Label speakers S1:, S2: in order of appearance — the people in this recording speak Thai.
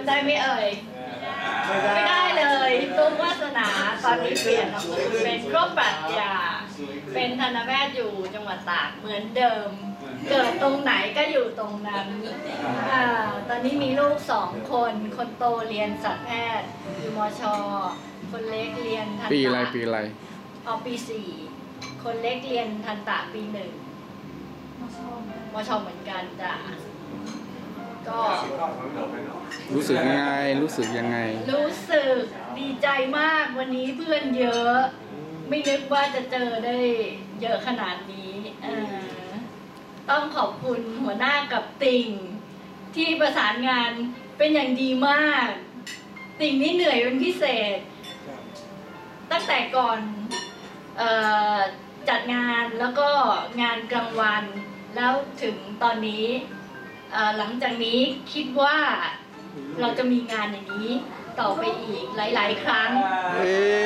S1: ำได้ไหมเอ่ย ไม่ได้เลยตุ้มวาสนาตอนนี้เปลี่ยนนามสกุลเป็นครบปรัชญาเป็นทันตแพทย์อยู่จังหวัดตากเหมือนเดิม เกิดตรงไหนก็อยู่ตรงนั้นอ่าตอนนี้มีลูกสองคน คนโตเรียนสัตวแพทย์อยู่มช คนเล็กเรียนทันต
S2: ปีอะไรปีอะไร
S1: เอาปีสี่คนเล็กเรียนทันตะปีหนึ่งมชเหมือนกันจ้ะ ก็
S2: รู้สึกยังไง รู้สึกยังไง
S1: รู้สึกดีใจมากวันนี้เพื่อนเยอะ ไม่นึกว่าจะเจอได้เยอะขนาดนี้เออต้องขอบคุณหัวหน้ากับติ่ง ที่ประสานงานเป็นอย่างดีมาก ติ่งนี่เหนื่อยเป็นพิเศษ ตั้งแต่ก่อนเออจัดงานแล้วก็งานกลางวัน แล้วถึงตอนนี้เอ่อ หลังจากนี้คิดว่าเราจะมีงานอย่างนี้ต่อไปอีกหลาย ๆ ครั้ง
S2: เอ๊ะ